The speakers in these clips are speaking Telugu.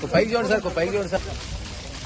कोपाई जोड़ सर कोपाई जोड़ सर।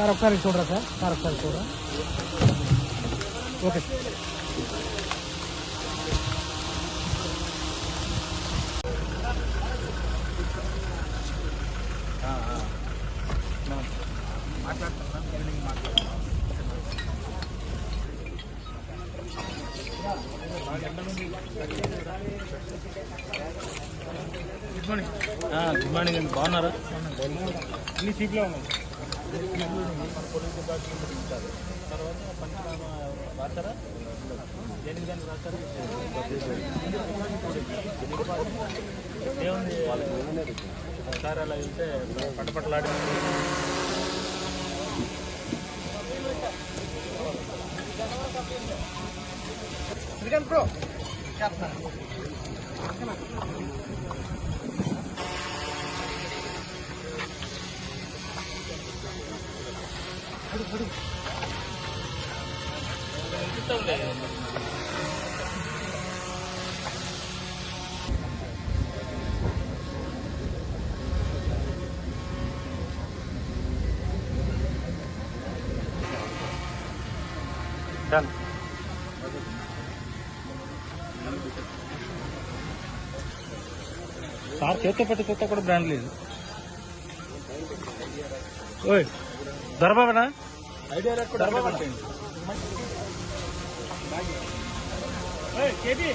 సార్ ఒకసారి చూడరా సార్? సార్ ఒకసారి చూడరా? ఓకే. సార్ గుడ్ మార్నింగ్ అండి. బాగున్నారా? అన్ని సీట్లో ఉన్నాయి రాశారా దేనికి దానికి రాశారా ఏముంది ఒకసారి అలా వెళ్తే పట్టపట్టలాడి బ్రో. డన్ సార్ చేత్తో పెట్టి చూస్తే కూడా బ్రాండ్ లేదు. ఓయ్ దొరబాబనా? ఐడియా దొరబాబనా కేటీ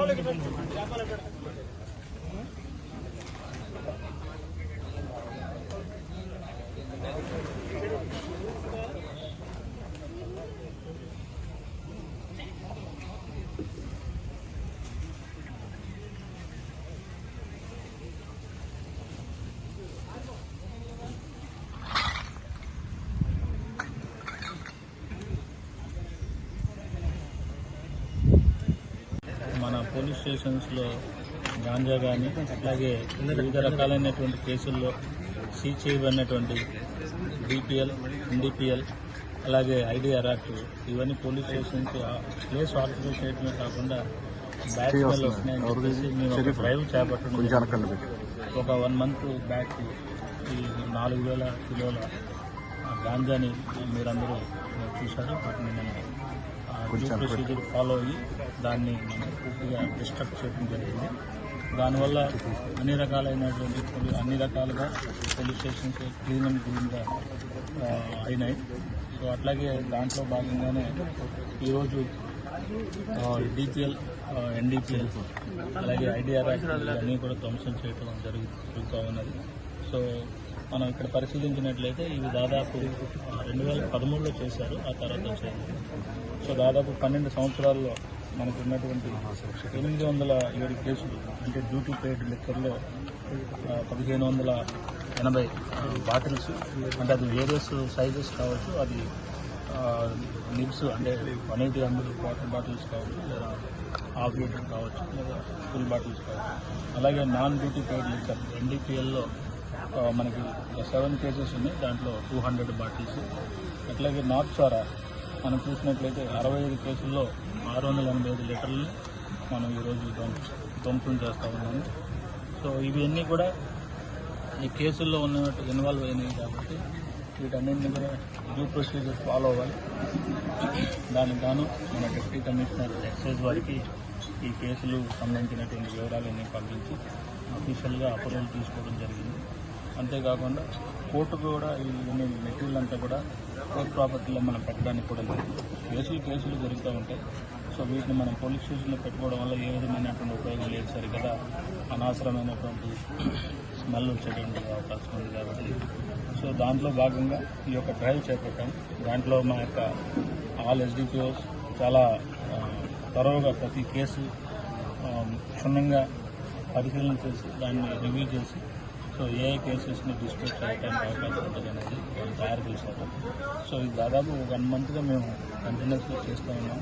మన పోలీస్ స్టేషన్స్లో గాంజా కానీ అట్లాగే వివిధ రకాలైనటువంటి కేసుల్లో సీజ్ చేయబడినటువంటి డిపిఎల్ ఎన్డిపిఎల్ అలాగే ఐడిఆర్ యాక్ట్ ఇవన్నీ పోలీస్ స్టేషన్స్ ప్లేస్ ఆక్యుపై చేయడమే కాకుండా బ్యాచ్ స్మెల్ వస్తున్నాయని చెప్పేసి మేము ఒక డ్రైవ్ చేపట్టడం ఒక వన్ మంత్ బ్యాక్ ఈ నాలుగు వేల కిలోల గాంజాని మీరందరూ చూశారు. వాటిని మనం డ్యూ ప్రొసీజర్ ఫాలో అయ్యి దాన్ని మనం పూర్తిగా డిస్ట్రక్ట్ చేయడం జరిగింది. దానివల్ల అన్ని రకాలైనటువంటి అన్ని రకాలుగా పోలీస్ స్టేషన్స్ క్లీన్ అండ్ క్లీన్గా అయినాయి. సో అట్లాగే దాంట్లో భాగంగానే ఈరోజు డిపిఎల్ ఎన్డిపిఎల్ అలాగే ఐడిఆర్ అన్నీ కూడా ధ్వంసం చేయడం జరుగు జరుగుతూ ఉన్నది. సో మనం ఇక్కడ పరిశీలించినట్లయితే ఇవి దాదాపు రెండు వేల పదమూడులో చేశారు. ఆ తర్వాత సో దాదాపు పన్నెండు సంవత్సరాల్లో మనకు ఉన్నటువంటి ఎనిమిది వందల ఏడు కేసులు అంటే డ్యూటీ పెయిడ్ లిక్కర్లో పదిహేను వందల ఎనభై బాటిల్స్ అంటే అది వేరియస్ సైజెస్ కావచ్చు అది నిబ్స్ అంటే one eighty hundred water bottles కావచ్చు లేదా హాఫ్ లీటర్ కావచ్చు లేదా ఫుల్ బాటిల్స్ కావచ్చు. అలాగే నాన్ డ్యూటీ పెయిడ్ లిక్కర్ ఎన్డీపీఎల్లో మనకి సెవెన్ కేసెస్ ఉన్నాయి దాంట్లో టూ హండ్రెడ్ బాటిల్స్ అట్లాగే నార్త్ సారా మనం చూసినట్లయితే అరవై ఐదు కేసుల్లో ఆరు వందల ఎనభై ఐదు లీటర్లు మనం ఈరోజు ధ్వంస- ధ్వంసం చేస్తూ ఉన్నాము. సో ఇవన్నీ కూడా ఈ కేసుల్లో ఉన్నట్టు ఇన్వాల్వ్ అయినాయి కాబట్టి వీటన్నింటినీ కూడా డ్యూ ప్రొసీజర్స్ ఫాలో అవ్వాలి. దానికి గాను మన డిప్యూటీ కమిషనర్ ఎక్సైజ్ వారికి ఈ కేసులు సంబంధించినటువంటి వివరాలన్నీ పంపించి అఫీషియల్గా అప్రూవల్ తీసుకోవడం జరిగింది. అంతేకాకుండా కోర్టు కూడా ఈ మెటీరియల్ అంతా కూడా కోర్ట్ ప్రాపర్టీలో మనం పెట్టడానికి కూడా లేదు. కేసులు కేసులు జరుగుతూ ఉంటాయి. సో వీటిని మనం పోలీస్ స్టేషన్లో పెట్టుకోవడం వల్ల ఏ విధమైనటువంటి ఉపయోగం లేదు. సరి కదా అనవసరమైనటువంటి స్మెల్ వచ్చేటువంటి అవకాశం ఉంది కాబట్టి. సో దాంట్లో భాగంగా ఈ యొక్క డ్రైవ్ చేపట్టాం. దాంట్లో మా యొక్క ఆల్ ఎస్డిపిఓస్ చాలా త్వరగా ప్రతి కేసు క్షుణ్ణంగా పరిశీలన చేసి దాన్ని రివ్యూ చేసి సో ఏ కేసెస్ని డిస్పోజ్ చేయడానికి అవకాశం ఉంటుంది అనేది వాళ్ళు తయారు చేశారు. సో ఇది దాదాపు వన్ మంత్గా మేము కంటిన్యూస్గా చేస్తూ ఉన్నాం.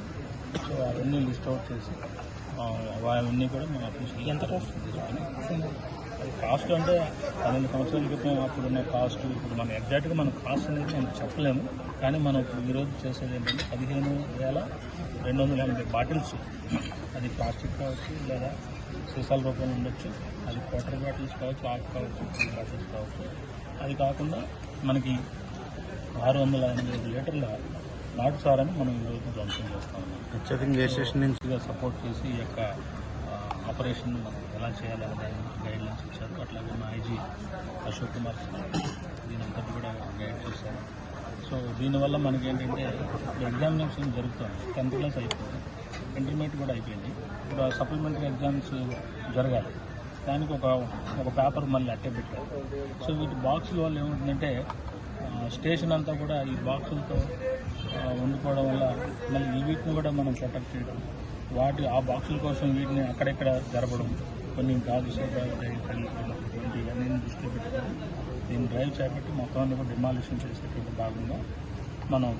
సో అవన్నీ లిస్ట్ అవుట్ చేసి అవన్నీ కూడా మేము అఫీషియల్ ఎంత అది కాస్ట్ అంటే పన్నెండు సంవత్సరాల క్రితం అప్పుడున్న కాస్ట్ ఇప్పుడు మనం ఎగ్జాక్ట్గా మన కాస్ట్ అనేది మనం చెప్పలేము. కానీ మనం ఇప్పుడు ఈరోజు చేసేది ఏంటంటే పదిహేను వేల రెండు వందల ఎనభై బాటిల్స్. అది ప్లాస్టిక్ కావచ్చు లేదా సీసాల రూపంలో ఉండొచ్చు. అది వాటర్ బాటిల్స్ కావచ్చు ఆకు కావచ్చు బాటిల్స్ కావచ్చు. అది కాకుండా మనకి ఆరు వందల ఎనభై ఐదు లీటర్ల నాటు సారాన్ని మనం ఈరోజు ధ్వంసం చేస్తా. స్టేషన్ నుంచి సపోర్ట్ చేసి ఈ యొక్క ఆపరేషన్ మనం ఎలా చేయాలనే దాని గైడ్ లైన్స్ ఇచ్చారు. అట్లాగే మా ఐజీ అశోక్ కుమార్ సార్ దీని అంతటి కూడా గైడ్ చేశారు. సో దీనివల్ల మనకి ఏంటంటే ఎగ్జామినేషన్ జరుగుతుంది టెన్త్ క్లాస్ అయిపోయింది ఇంటర్మీడియట్ కూడా అయిపోయింది. ఇప్పుడు సప్లిమెంటరీ ఎగ్జామ్స్ జరగాలి. దానికి ఒక ఒక పేపర్ మళ్ళీ అట్టే పెట్టారు. సో వీటి బాక్సుల వల్ల ఏమవుతుందంటే స్టేషన్ అంతా కూడా ఈ బాక్సులతో వండుకోవడం ఉండిపోవడం వల్ల మళ్ళీ ఈ వీటిని కూడా మనం ప్రొటెక్ట్ చేయడం వాటి ఆ బాక్సుల కోసం వీటిని అక్కడెక్కడ జరపడం కొన్ని గాజు ఇవన్నీ దృష్టిలో పెట్టుకొని దీన్ని డ్రైవ్ చేపట్టి మొత్తం కూడా డిమాలిషన్ చేసేటువంటి భాగంగా మనం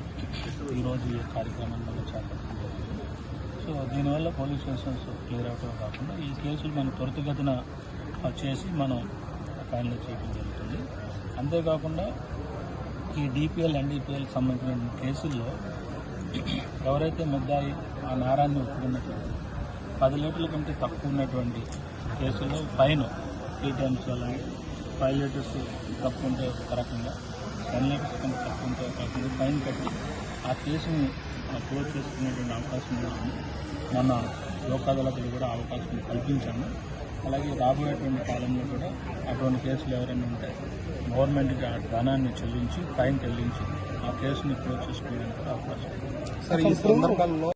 ఈరోజు ఈ కార్యక్రమాన్ని మనం చేపట్టడం సో దీనివల్ల పోలీస్ స్టేషన్స్ క్లియర్ అవటం కాకుండా ఈ కేసులు మనం త్వరితగతిన ఆ, చేసి మనం ఫైనల్ చేయడం జరుగుతుంది. అంతేకాకుండా ఈ డిపిఎల్ ఎన్డీపీఎల్ సంబంధించిన కేసుల్లో ఎవరైతే ముద్దాయి ఆ నేరాన్ని ఒప్పుకున్నటువంటి పది లీటర్ల కంటే తక్కువ ఉన్నటువంటి కేసుల్లో ఫైన్ త్రీ టైమ్స్ అలాగే ఫైవ్ లీటర్స్ తక్కువ ఉంటే ఒక రకంగా టెన్ లీటర్స్ కంటే తక్కువ ఉంటే ఒక రకంగా ఫైన్ కట్టి ఆ కేసుని క్లోజ్ చేసుకునేటువంటి అవకాశం కూడా ఉంది. మన లోక్ అదాలతులు కూడా అవకాశం కల్పించాము. అలాగే రాబోయేటువంటి కాలంలో కూడా అటువంటి కేసులు ఎవరైనా ఉంటే గవర్నమెంట్కి ఆ ధనాన్ని చెల్లించి ఫైన్ చెల్లించి ఆ కేసుని క్లోజ్ చేసుకోవడానికి అవకాశం సార్ ఈ సందర్భంలో